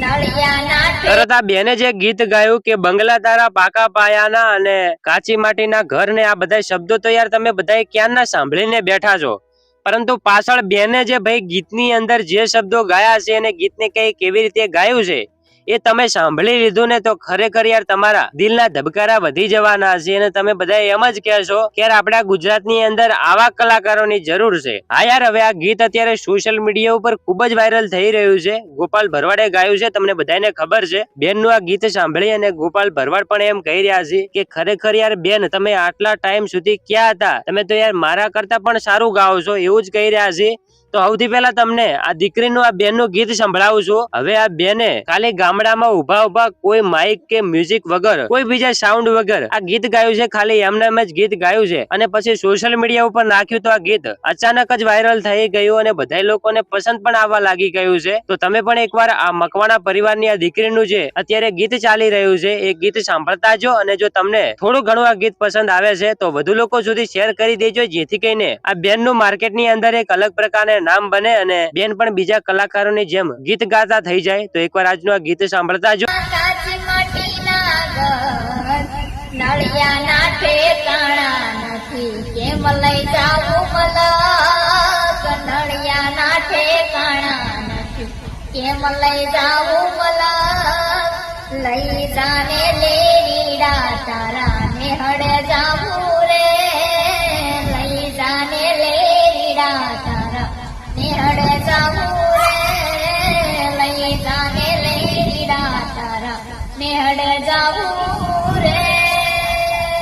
વખત આ બેને જે ગીત ગાયું કે બંગલા તારા પાકા પાયાના અને કાચી માટીના ઘર ને આ બધા શબ્દો તો યાર તમે બધા ક્યારના સાંભળીને બેઠા છો? પરંતુ પાછળ બેને જે ભાઈ ગીતની અંદર જે શબ્દો ગાયા છે અને ગીતને કઈ કેવી રીતે ગાયું છે? એ તમે સાંભળી લીધું ને તો ખરેખર યાર તમારા દિલના ધબકારા વધી જવાના છે અને તમે બધા એમ જ કહેશો કે યાર આપણા ગુજરાતની અંદર આવા કલાકારોની જરૂર છે. હા યાર, હવે આ ગીત અત્યારે સોશિયલ મીડિયા ઉપર ખૂબ જ વાયરલ થઈ રહ્યું છે. ગોપાલ ભરવાડે ગાયું છે, તમને બધાને ખબર છે. બેનનું આ ગીત સાંભળી અને ગોપાલ ભરવાડ પણ એમ કહી રહ્યા છે કે ખરેખર યાર બેન, તમે આટલા ટાઈમ સુધી ક્યાં હતા? તમે તો યાર મારા કરતા પણ સારું ગાઓ છો, એવું જ કહી રહ્યા છે. તો સૌથી પહેલા તમને આ દીકરીનું આ બેનનું ગીત સંભળાવું છું. હવે આ બેને ખાલી ગામડામાં ઊભા ઊભા કોઈ માઇક કે મ્યુઝિક વગર, કોઈ બીજા સાઉન્ડ વગર આ ગીત ગાયું છે, ખાલી એમને એમ જ ગીત ગાયું છે. અને પછી સોશિયલ મીડિયા ઉપર નાખ્યું તો આ ગીત અચાનક જ વાયરલ થઈ ગયું અને બધા લોકોને પસંદ પણ આવવા લાગી ગયું છે. તો તમે પણ એકવાર આ મકવાણા પરિવારની આ દીકરીનું જે અત્યારે ગીત ચાલી રહ્યું છે, એ ગીત સાંભળતા જો અને જો તમને થોડું ઘણું આ ગીત પસંદ આવે છે, તો વધુ લોકો સુધી શેર કરી દેજો, જેથી કરીને આ બેનનું માર્કેટની અંદર એક અલગ પ્રકારને નામ બને અને બેન પણ બીજા કલાકારોની જેમ ગીત ગાતા થઈ જાય. તો એકવાર આજનું આ ગીત સાંભળતા જો. કેમ જાવું રે. લઈ જાને લે રીડા જાવું રે લઈ જાને લઈ તારા. મેહડ જાવું